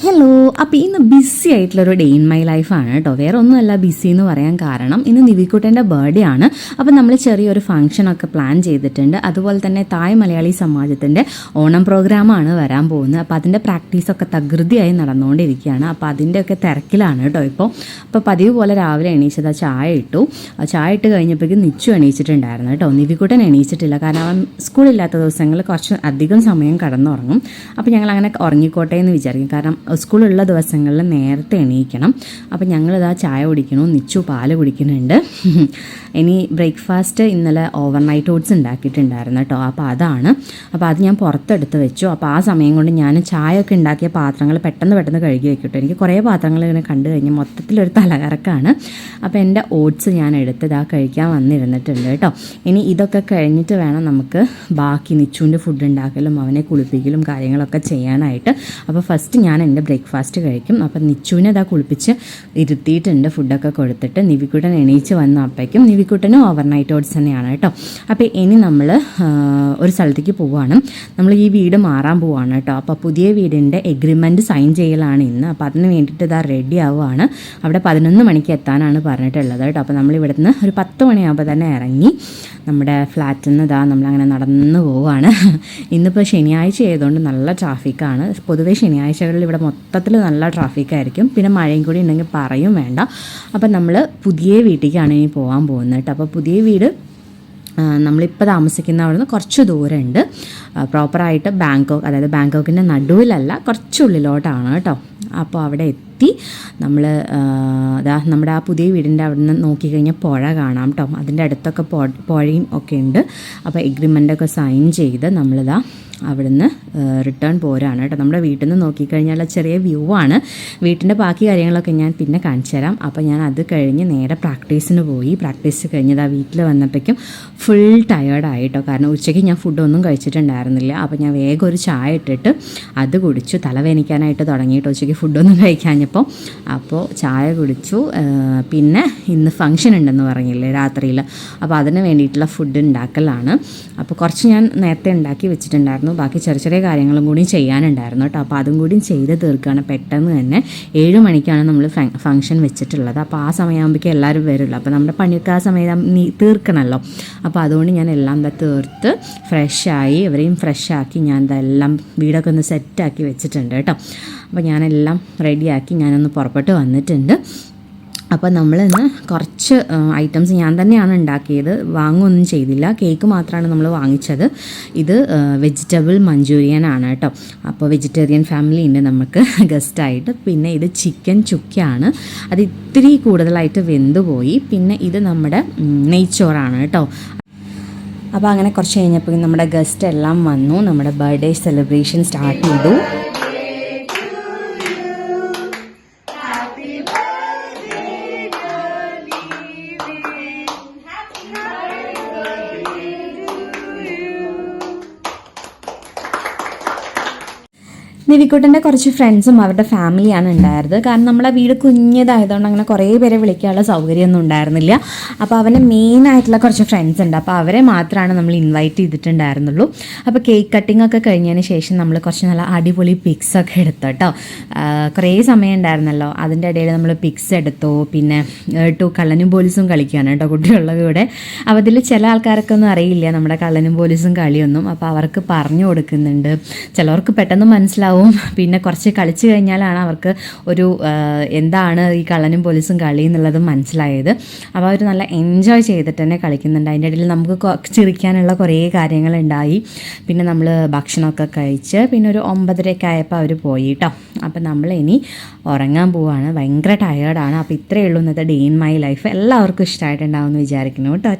Hello അപ്പോൾ ഇന്ന് BC ആയിട്ടുള്ളൊരു ഡേ ഇൻ മൈ ലൈഫാണ് കേട്ടോ വേറെ ഒന്നുമല്ല ബിസി എന്ന് പറയാൻ കാരണം ഇന്ന് നിവിക്കുട്ടന്റെ ബർത്ത്ഡേ ആണ്. അപ്പോൾ നമ്മൾ ചെറിയൊരു ഫംഗ്ഷനൊക്കെ പ്ലാൻ ചെയ്തിട്ടുണ്ട്. അതുപോലെ തന്നെ തായ് മലയാളി സമാജത്തിന്റെ ഓണം പ്രോഗ്രാമാണ് വരാൻ പോകുന്നത്. അപ്പോൾ അതിന്റെ പ്രാക്ടീസൊക്കെ തകൃതിയായി നടന്നുകൊണ്ടിരിക്കുകയാണ്. അപ്പോൾ അതിന്റെയൊക്കെ തിരക്കിലാണ് കേട്ടോ ഇപ്പോൾ അപ്പോൾ പതിവ് പോലെ രാവിലെ എണീച്ചത് ചായ ഇട്ടു. ചായ ഇട്ട് കഴിഞ്ഞപ്പോഴേക്കും നിച്ചു എണീച്ചിട്ടുണ്ടായിരുന്നു കേട്ടോ നിവിക്കുട്ടൻ എണീച്ചിട്ടില്ല. കാരണം അവൻ സ്കൂളില്ലാത്ത ദിവസങ്ങളിൽ കുറച്ച് അധികം സമയം കടന്നുറങ്ങും. അപ്പോൾ ഞങ്ങൾ അങ്ങനെ ഉറങ്ങിക്കോട്ടെ എന്ന് വിചാരിക്കും. കാരണം സ്കൂളുള്ള ദിവസങ്ങളിൽ നേരത്തെ എണീക്കണം. അപ്പോൾ ഞങ്ങളിതാ ചായ കുടിക്കണു നിച്ചു പാൽ കുടിക്കുന്നുണ്ട്. ഇനി ബ്രേക്ക്ഫാസ്റ്റ് ഇന്നലെ ഓവർനൈറ്റ് ഓട്സ് ഉണ്ടാക്കിയിട്ടുണ്ടായിരുന്നു കേട്ടോ. അപ്പോൾ അതാണ്. അപ്പോൾ അത് ഞാൻ പുറത്തെടുത്ത് വെച്ചു. അപ്പോൾ ആ സമയം കൊണ്ട് ഞാൻ ചായ ഒക്കെ ഉണ്ടാക്കിയ പാത്രങ്ങൾ പെട്ടെന്ന് പെട്ടെന്ന് കഴുകി വെക്കട്ടോ. എനിക്ക് കുറേ പാത്രങ്ങൾ ഇങ്ങനെ കണ്ടു കഴിഞ്ഞ് മൊത്തത്തിലൊരു തലകറക്കാണ്. അപ്പോൾ എന്റെ ഓട്സ് ഞാൻ എടുത്ത് ഇതാ കഴിക്കാൻ വന്നിരുന്നിട്ടുണ്ട് കേട്ടോ. ഇനി ഇതൊക്കെ കഴിഞ്ഞിട്ട് വേണം നമുക്ക് ബാക്കി നിച്ചുവിന്റെ ഫുഡ് ഉണ്ടാക്കലും അവനെ കുളിപ്പിക്കലും കാര്യങ്ങളൊക്കെ ചെയ്യാനായിട്ട്. അപ്പോൾ ഫസ്റ്റ് ഞാൻ എന്റെ ബ്രേക്ക്ഫാസ്റ്റ് കഴിക്കും. അപ്പം നിച്ചുവിനെ അതാ കുളിപ്പിച്ച് ഇരുത്തിയിട്ടുണ്ട്. ഫുഡൊക്കെ കൊടുത്തിട്ട് നിവിക്കുട്ടൻ എണീച്ച് വന്ന അപ്പേക്കും നിവിക്കുട്ടനും ഓവർനൈറ്റ് ഓട്സ് തന്നെയാണ് കേട്ടോ. അപ്പോൾ ഇനി നമ്മൾ ഒരു സ്ഥലത്തേക്ക് പോവുകയാണ് നമ്മൾ ഈ വീട് മാറാൻ പോവുകയാണ് കേട്ടോ. അപ്പോൾ പുതിയ വീടിന്റെ എഗ്രിമെന്റ് സൈൻ ചെയ്യലാണ് ഇന്ന്. അപ്പോൾ അതിന് വേണ്ടിയിട്ട് ഇതാ റെഡി ആവുകയാണ് അവിടെ പതിനൊന്ന് മണിക്ക് എത്താനാണ് പറഞ്ഞിട്ടുള്ളത് കേട്ടോ. അപ്പോൾ നമ്മൾ ഇവിടുന്ന് ഒരു പത്ത് മണിയാകുമ്പോൾ തന്നെ ഇറങ്ങി നമ്മുടെ ഫ്ലാറ്റിൽ നിന്ന് ഇതാ നമ്മളങ്ങനെ നടന്ന് പോവുകയാണ് ഇന്നിപ്പോൾ ശനിയാഴ്ച ആയതുകൊണ്ട് നല്ല ട്രാഫിക്കാണ്. പൊതുവേ ശനിയാഴ്ചകളിൽ ഇവിടെ മൊത്തത്തിൽ നല്ല ട്രാഫിക്കായിരിക്കും. പിന്നെ മഴയും കൂടി ഉണ്ടെങ്കിൽ പറയും വേണ്ട. അപ്പം നമ്മൾ പുതിയ വീട്ടിലേക്കാണ് ഇനി പോകാൻ പോകുന്നത് കേട്ടോ. അപ്പോൾ പുതിയ വീട് നമ്മളിപ്പോൾ താമസിക്കുന്ന അവിടെ നിന്ന് കുറച്ച് ദൂരമുണ്ട്. പ്രോപ്പറായിട്ട് ബാങ്കോക്ക് അതായത് ബാങ്കോക്കിന്റെ നടുവിലല്ല കുറച്ചുള്ളിലോട്ടാണ് കേട്ടോ. അപ്പോൾ അവിടെ എത്തി. നമ്മൾ അതാ നമ്മുടെ ആ പുതിയ വീടിന്റെ അവിടെ നിന്ന് നോക്കിക്കഴിഞ്ഞാൽ പുഴ കാണാം കേട്ടോ അതിന്റെ അടുത്തൊക്കെ പുഴയും ഒക്കെ ഉണ്ട്. അപ്പോൾ എഗ്രിമെന്റൊക്കെ സൈൻ ചെയ്ത് നമ്മളിതാ അവിടുന്ന് റിട്ടേൺ പോരാണ് കേട്ടോ. നമ്മുടെ വീട്ടിൽ നിന്ന് നോക്കിക്കഴിഞ്ഞാൽ ചെറിയ വ്യൂ ആണ്. വീട്ടിന്റെ ബാക്കി കാര്യങ്ങളൊക്കെ ഞാൻ പിന്നെ കാണിച്ചു തരാം. അപ്പോൾ ഞാൻ അത് കഴിഞ്ഞ് നേരെ പ്രാക്ടീസിന് പോയി. പ്രാക്ടീസ് കഴിഞ്ഞത് ആ വീട്ടിൽ വന്നപ്പോഴേക്കും ഫുൾ ടയേർഡായി കേട്ടോ കാരണം ഉച്ചയ്ക്ക് ഞാൻ ഫുഡൊന്നും കഴിച്ചിട്ടുണ്ടായിരുന്നില്ല. അപ്പോൾ ഞാൻ വേഗം ഒരു ചായ ഇട്ടിട്ട് അത് കുടിച്ചു. തലവേനിക്കാനായിട്ട് തുടങ്ങിയിട്ട് ഉച്ചയ്ക്ക് ഫുഡൊന്നും കഴിക്കാഞ്ഞപ്പോൾ അപ്പോൾ ചായ കുടിച്ചു. പിന്നെ ഇന്ന് ഫങ്ഷൻ ഉണ്ടെന്ന് പറഞ്ഞില്ലേ രാത്രിയിൽ അപ്പോൾ അതിന് വേണ്ടിയിട്ടുള്ള ഫുഡ് ഉണ്ടാക്കലാണ് അപ്പോൾ കുറച്ച് ഞാൻ നേരത്തെ ഉണ്ടാക്കി വെച്ചിട്ടുണ്ടായിരുന്നു. ബാക്കി ചെറിയ ചെറിയ കാര്യങ്ങളും കൂടി ചെയ്യാനുണ്ടായിരുന്നു കേട്ടോ. അപ്പോൾ അതും കൂടി ചെയ്ത് തീർക്കുകയാണ്. പെട്ടെന്ന് തന്നെ ഏഴ് മണിക്കാണ് നമ്മൾ ഫംഗ്ഷൻ വെച്ചിട്ടുള്ളത്. അപ്പോൾ ആ സമയമാകുമ്പോഴേക്കും എല്ലാവരും വരുമല്ലോ അപ്പോൾ നമ്മുടെ പണിയൊക്കെ ആ സമയം നീ തീർക്കണമല്ലോ അപ്പോൾ അതുകൊണ്ട് ഞാൻ എല്ലാം തീർത്ത് ഫ്രഷായി ഇവരെയും ഫ്രഷാക്കി ഞാൻ ഇതെല്ലാം വീടൊക്കെ ഒന്ന് സെറ്റാക്കി വെച്ചിട്ടുണ്ട് കേട്ടോ. അപ്പോൾ ഞാനെല്ലാം റെഡിയാക്കി ഞാനൊന്ന് പുറപ്പെട്ട് വന്നിട്ടുണ്ട്. അപ്പോൾ നമ്മൾ ഇന്ന് കുറച്ച് ഐറ്റംസ് ഞാൻ തന്നെയാണ് ഉണ്ടാക്കിയത്. വാങ്ങുകയൊന്നും ചെയ്തില്ല. കേക്ക് മാത്രമാണ് നമ്മൾ വാങ്ങിച്ചത്. ഇത് വെജിറ്റബിൾ മഞ്ചൂരിയൻ ആണ് കേട്ടോ. അപ്പോൾ വെജിറ്റേറിയൻ ഫാമിലി ഉണ്ട് നമുക്ക് ഗസ്റ്റായിട്ട് പിന്നെ ഇത് ചിക്കൻ ചുക്കയാണ്. അത് ഇത്തിരി കൂടുതലായിട്ട് വെന്തുപോയി പിന്നെ ഇത് നമ്മുടെ നെയ്ച്ചോറാണ് കേട്ടോ. അപ്പോൾ അങ്ങനെ കുറച്ച് കഴിഞ്ഞപ്പോൾ നമ്മുടെ ഗസ്റ്റ് എല്ലാം വന്നു. നമ്മുടെ ബർത്ത്ഡേ സെലിബ്രേഷൻ സ്റ്റാർട്ട് ചെയ്തു. നിവിക്കുട്ടന്റെ കുറച്ച് ഫ്രണ്ട്സും അവരുടെ ഫാമിലിയാണ് ഉണ്ടായിരുന്നത്. കാരണം നമ്മളെ വീട് കുഞ്ഞതായതുകൊണ്ട് അങ്ങനെ കുറേ പേരെ വിളിക്കാനുള്ള സൗകര്യമൊന്നും ഉണ്ടായിരുന്നില്ല. അപ്പോൾ അവന്റെ മെയിൻ ആയിട്ടുള്ള കുറച്ച് ഫ്രണ്ട്സ് ഉണ്ട്. അപ്പോൾ അവരെ മാത്രമാണ് നമ്മൾ ഇൻവൈറ്റ് ചെയ്തിട്ടുണ്ടായിരുന്നുള്ളൂ. അപ്പോൾ കേക്ക് കട്ടിംഗ് ഒക്കെ കഴിഞ്ഞതിന് ശേഷം നമ്മൾ കുറച്ച് നല്ല അടിപൊളി പിക്സ് ഒക്കെ എടുത്തു കേട്ടോ. കുറേ സമയം ഉണ്ടായിരുന്നല്ലോ. അതിന്റെ ഇടയിൽ നമ്മൾ പിക്സ് എടുത്തു. പിന്നെ ടു കള്ളനും പോലീസും കളിക്കുകയാണ് കേട്ടോ കുട്ടികളുടെ കൂടെ. അപ്പോൾ അതിൽ ചില ആൾക്കാരൊക്കെ ഒന്നും അറിയില്ല നമ്മുടെ കള്ളനും പോലീസും കളിയൊന്നും. അപ്പോൾ അവർക്ക് പറഞ്ഞു കൊടുക്കുന്നുണ്ട്. ചിലവർക്ക് പെട്ടെന്ന് മനസ്സിലാവും പിന്നെ കുറച്ച് കളിച്ച് കഴിഞ്ഞാലാണ് അവർക്ക് ഒരു എന്താണ് ഈ കള്ളനും പോലീസും കളി എന്നുള്ളത് മനസ്സിലായത്. അപ്പോൾ അവർ നല്ല എൻജോയ് ചെയ്തിട്ട് തന്നെ കളിക്കുന്നുണ്ട്. അതിന്റെ ഇടയിൽ നമുക്ക് ചിരിക്കാനുള്ള കുറേ കാര്യങ്ങളുണ്ടായി. പിന്നെ നമ്മൾ ഭക്ഷണമൊക്കെ കഴിച്ച് പിന്നെ ഒരു ഒമ്പതരയൊക്കെ ആയപ്പോൾ അവർ പോയി കേട്ടോ അപ്പോൾ നമ്മൾ ഇനി ഉറങ്ങാൻ പോവാണ്. ഭയങ്കര ടയേർഡാണ് അപ്പോൾ ഇത്രയേ ഉള്ളൂ ഇന്നത്തെ ഡേ ഇൻ മൈ ലൈഫ് എല്ലാവർക്കും ഇഷ്ടമായിട്ടുണ്ടാവും എന്ന് വിചാരിക്കുന്നു കേട്ടോ